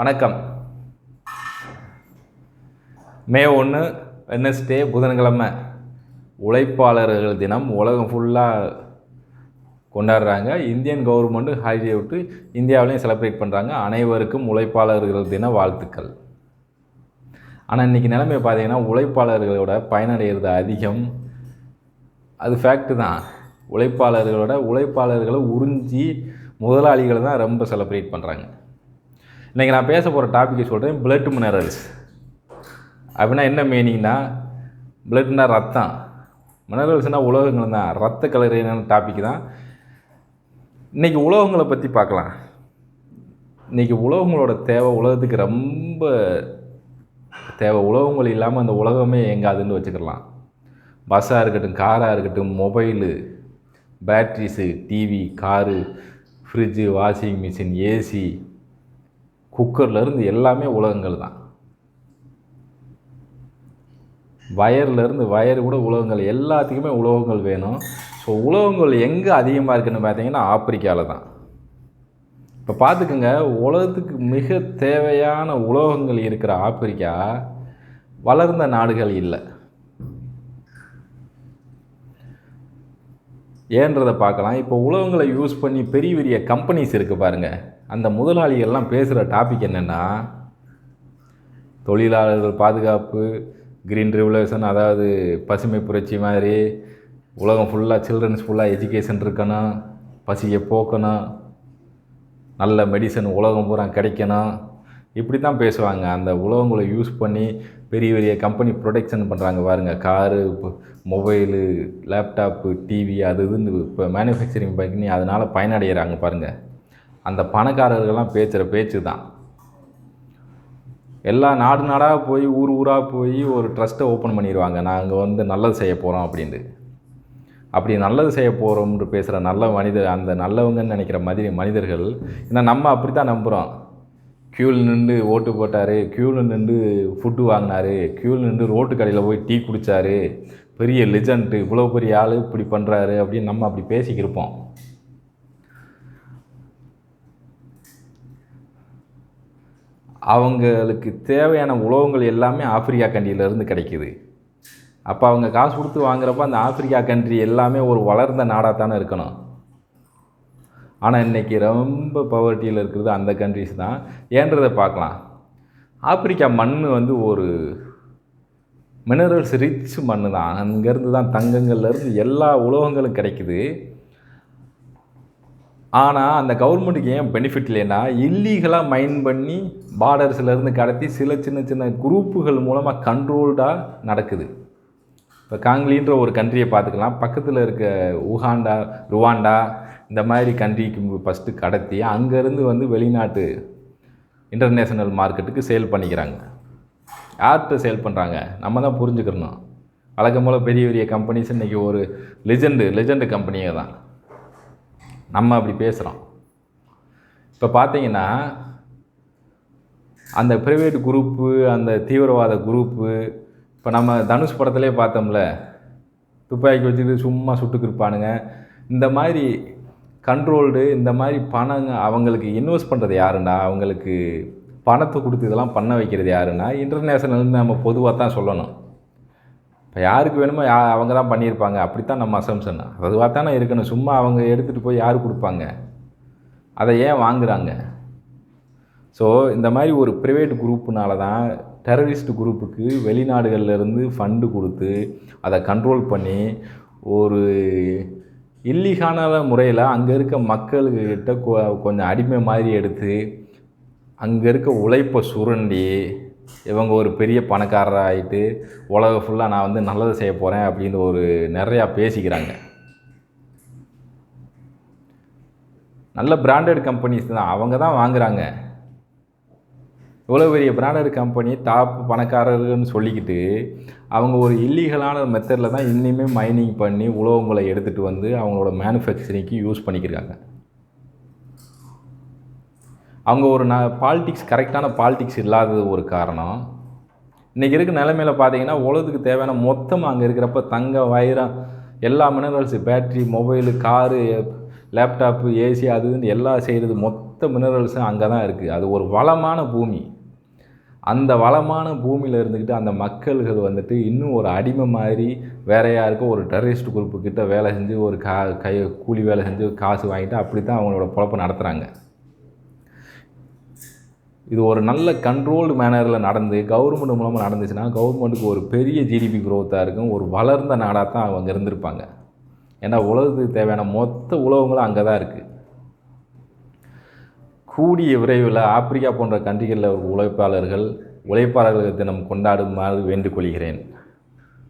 வணக்கம். மே ஒன்று வெனஸ்டே புதன்கிழமை. உழைப்பாளர்கள் தினம் உலகம் ஃபுல்லாக கொண்டாடுறாங்க. இந்தியன் கவர்மெண்ட்டு ஹாலிடே விட்டு இந்தியாவிலையும் செலிப்ரேட் பண்ணுறாங்க அனைவருக்கும் உழைப்பாளர்கள் தின வாழ்த்துக்கள். ஆனால் இன்றைக்கி நிலைமை பார்த்தீங்கன்னா உழைப்பாளர்களோட பயனடைகிறது அதிகம். அது ஃபேக்ட்டு தான். உழைப்பாளர்களோட உழைப்பாளர்களை உறிஞ்சி முதலாளிகளை தான் ரொம்ப செலிப்ரேட் பண்ணுறாங்க இன்றைக்கி நான் பேச போகிற டாப்பிக்கை சொல்கிறேன் பிளட் மினரல்ஸ் அப்படின்னா என்ன மீனிங்னா பிளட்னா ரத்தம். மினரல்ஸ்னால் உலோகங்கள் தான். ரத்த கலரியான டாபிக் தான். இன்றைக்கி உலோகங்களை பற்றி பார்க்கலாம். இன்றைக்கி உலோகங்களோட தேவை உலகத்துக்கு ரொம்ப தேவை. உலகங்கள் இல்லாமல் அந்த உலகமே எங்காதுன்னு வச்சுக்கலாம். பஸ்ஸாக இருக்கட்டும் காராக இருக்கட்டும் mobile batteries TV car fridge washing machine AC குக்கர்லேருந்து எல்லாமே உலகங்கள் தான். வயர்லேருந்து வயர் கூட உலகங்கள் எல்லாத்துக்குமே உலோகங்கள் வேணும். ஸோ உலோகங்கள் எங்கே அதிகமாக இருக்குன்னு பார்த்தீங்கன்னா ஆப்பிரிக்காவில் தான். இப்போ பார்த்துக்குங்க உலகத்துக்கு மிக தேவையான உலோகங்கள் இருக்கிற ஆப்பிரிக்கா வளர்ந்த நாடுகள் இல்லை. ஏன்றதை பார்க்கலாம். இப்போ உலகங்களை யூஸ் பண்ணி பெரிய பெரிய கம்பெனிஸ் இருக்குது பாருங்கள் அந்த முதலாளிகள்லாம் பேசுகிற டாபிக் என்னென்னா தொழிலாளர்கள் பாதுகாப்பு க்ரீன் ரெவல்யூஷன் அதாவது பசுமை புரட்சி மாதிரி உலகம் ஃபுல்லாக சில்ட்ரன்ஸ் ஃபுல்லாக எஜுகேஷன் இருக்கணும் பசியை போக்கணும் நல்ல மெடிசன் உலகம் பூரா கிடைக்கணும். இப்படி தான் பேசுவாங்க. அந்த உலகங்களை யூஸ் பண்ணி பெரிய பெரிய கம்பெனி ப்ரொடெக்ஷன் பண்ணுறாங்க பாருங்கள் காரு மொபைலு லேப்டாப்பு டிவி அது இதுன்னு இப்போ மேனுஃபேக்சரிங் பண்ணி அதனால் பயனடைகிறாங்க பாருங்கள் அந்த பணக்காரர்கள்லாம் பேசுகிற பேச்சு தான். எல்லா நாடு நாடாக போய் ஊர் ஊராக போய் ஒரு ட்ரஸ்ட்டை ஓப்பன் பண்ணிடுவாங்க நாங்கள் வந்து நல்லது செய்ய போகிறோம் அப்படின்ட்டு. அப்படி நல்லது செய்ய போகிறோம்னு பேசுகிற நல்ல மனிதர் அந்த நல்லவங்கன்னு நினைக்கிற மதி மனிதர்கள் ஏன்னா நம்ம அப்படி தான் நம்புகிறோம் க்யூவில் நின்று ஓட்டு போட்டார் க்யூவில் நின்று ஃபுட்டு வாங்கினார் க்யூவில் நின்று ரோட்டு கடையில் போய் டீ குடித்தார் பெரிய லெஜண்ட்டு இவ்வளோ பெரிய ஆள் இப்படி பண்ணுறாரு அப்படின்னு நம்ம அப்படி பேசிக்கிருப்போம். அவங்களுக்கு தேவையான உலோகங்கள் எல்லாமே ஆப்பிரிக்கா கண்ட்ரியிலேருந்து கிடைக்கிது. அப்போ அவங்க காசு கொடுத்து வாங்குறப்ப அந்த ஆப்பிரிக்கா கண்ட்ரி எல்லாமே ஒரு வளர்ந்த நாடாக தானே இருக்கணும். ஆனால் இன்றைக்கி ரொம்ப பவர்ட்டியில் இருக்கிறது அந்த கண்ட்ரிஸ் தான். ஏன்றதை பார்க்கலாம். ஆப்பிரிக்கா மண் வந்து ஒரு மினரல்ஸ் ரிச் மண் தான். அங்கேருந்து தான் தங்கங்கள்லேருந்து எல்லா உலோகங்களும் கிடைக்குது. ஆனால் அந்த கவர்மெண்ட்டுக்கு ஏன் பெனிஃபிட் இல்லைன்னா இல்லீகலாக மைன் பண்ணி பார்டர்ஸ்லேருந்து கடத்தி சில சின்ன சின்ன குரூப்புகள் மூலமாக கண்ட்ரோல்டாக நடக்குது. இப்போ காங்லின்ற ஒரு கண்ட்ரியை பார்த்துக்கலாம். பக்கத்தில் இருக்க உகாண்டா ருவாண்டா இந்த மாதிரி கண்ட்ரிக்கு ஃபஸ்ட்டு கடத்தி அங்கேருந்து வந்து வெளிநாட்டு இன்டர்நேஷ்னல் மார்க்கெட்டுக்கு சேல் பண்ணிக்கிறாங்க. யார்கிட்ட சேல் பண்ணுறாங்க நம்ம தான் புரிஞ்சுக்கிறணும் வழக்கம் போல் பெரிய பெரிய கம்பெனிஸ் இன்றைக்கி ஒரு லெஜெண்டு லெஜெண்டு கம்பெனியே தான். நம்ம அப்படி பேசுகிறோம் இப்போ பார்த்தீங்கன்னா அந்த ப்ரைவேட் குரூப்பு அந்த தீவிரவாத குரூப்பு இப்போ நம்ம தனுஷ் படத்துலேயே பார்த்தோம்ல துப்பாக்கி வச்சுட்டு சும்மா சுட்டுக்கிருப்பானுங்க. இந்த மாதிரி கண்ட்ரோல்டு இந்த மாதிரி பணங்க அவங்களுக்கு இன்வெஸ்ட் பண்ணுறது யாருன்னா அவங்களுக்கு பணத்தை கொடுத்து இதெல்லாம் பண்ண வைக்கிறது யாருன்னா இன்டர்நேஷ்னல்னு நம்ம பொதுவாக தான் சொல்லணும். இப்போ யாருக்கு வேணுமோ யா அவங்க தான் பண்ணியிருப்பாங்க. அப்படித்தான் நம்ம அசம்சன் அதுவாக தானே இருக்கணும். சும்மா அவங்க எடுத்துகிட்டு போய் யார் கொடுப்பாங்க? அதை ஏன் வாங்குறாங்க? ஸோ இந்த மாதிரி ஒரு ப்ரைவேட் குரூப்புனால தான் டெரரிஸ்ட் குரூப்புக்கு வெளிநாடுகள்லேருந்து ஃபண்டு கொடுத்து அதை கண்ட்ரோல் பண்ணி ஒரு இல்லீகான முறையில் அங்கே இருக்க மக்கள்கிட்ட கொஞ்சம் அடிமை மாதிரி எடுத்து அங்கே இருக்க உழைப்பை சுரண்டி இவங்க ஒரு பெரிய பணக்காரராக ஆகிட்டு உலகம் ஃபுல்லாக நான் வந்து நல்லது செய்ய போகிறேன் அப்படின்னு ஒரு நிறையா பேசிக்கிறாங்க. நல்ல பிராண்டட் கம்பெனிஸ் தான். அவங்க தான் வாங்குகிறாங்க இவ்வளோ பெரிய பிராண்டட் கம்பெனி டாப் பணக்காரர்கள்னு சொல்லிக்கிட்டு அவங்க ஒரு இல்லீகலான மெத்தடில் தான் இன்னுமே மைனிங் பண்ணி உலோகங்களை எடுத்துகிட்டு வந்து அவங்களோட மேனுஃபேக்சரிங்க்கு யூஸ் பண்ணிக்கிறாங்க அவங்க ஒரு ந பாலிட்டிக்ஸ் கரெக்டான பாலிட்டிக்ஸ் இல்லாதது ஒரு காரணம். இன்றைக்கி இருக்க நிலைமையில பார்த்தீங்கன்னா உலகத்துக்கு தேவையான மொத்தமாக அங்கே இருக்கிறப்ப தங்க வைரம் எல்லா minerals battery mobile car laptop AC அது இதுன்னு எல்லாம் செய்கிறது மொத்த மினரல்ஸும் அங்கே தான் இருக்குது அது ஒரு வளமான பூமி. அந்த வளமான பூமியில் இருந்துக்கிட்டு அந்த மக்கள்கள் வந்துட்டு இன்னும் ஒரு அடிமை மாதிரி வேற யாருக்கும் ஒரு டெரரிஸ்ட் குரூப்பு கிட்ட வேலை செஞ்சு ஒரு கா கை கூலி வேலை செஞ்சு காசு வாங்கிட்டு அப்படி தான் அவங்களோட பொழப்ப நடத்துகிறாங்க இது ஒரு நல்ல கண்ட்ரோல்டு மேனரில் நடந்து கவர்மெண்ட் மூலமாக நடந்துச்சுன்னா கவர்மெண்ட்டுக்கு ஒரு பெரிய ஜிடிபி குரோத்தாக இருக்கும் ஒரு வளர்ந்த நாடாக தான் அவங்க இருந்திருப்பாங்க. ஏன்னா உலகத்துக்கு தேவையான மொத்த உலகங்களும் அங்கே தான் இருக்குது கூடிய விரைவில் ஆப்பிரிக்கா போன்ற கண்ட்ரிகளில் உழைப்பாளர்கள் உழைப்பாளர்கள் தினம் கொண்டாடுமாறு வேண்டுகொள்கிறேன்.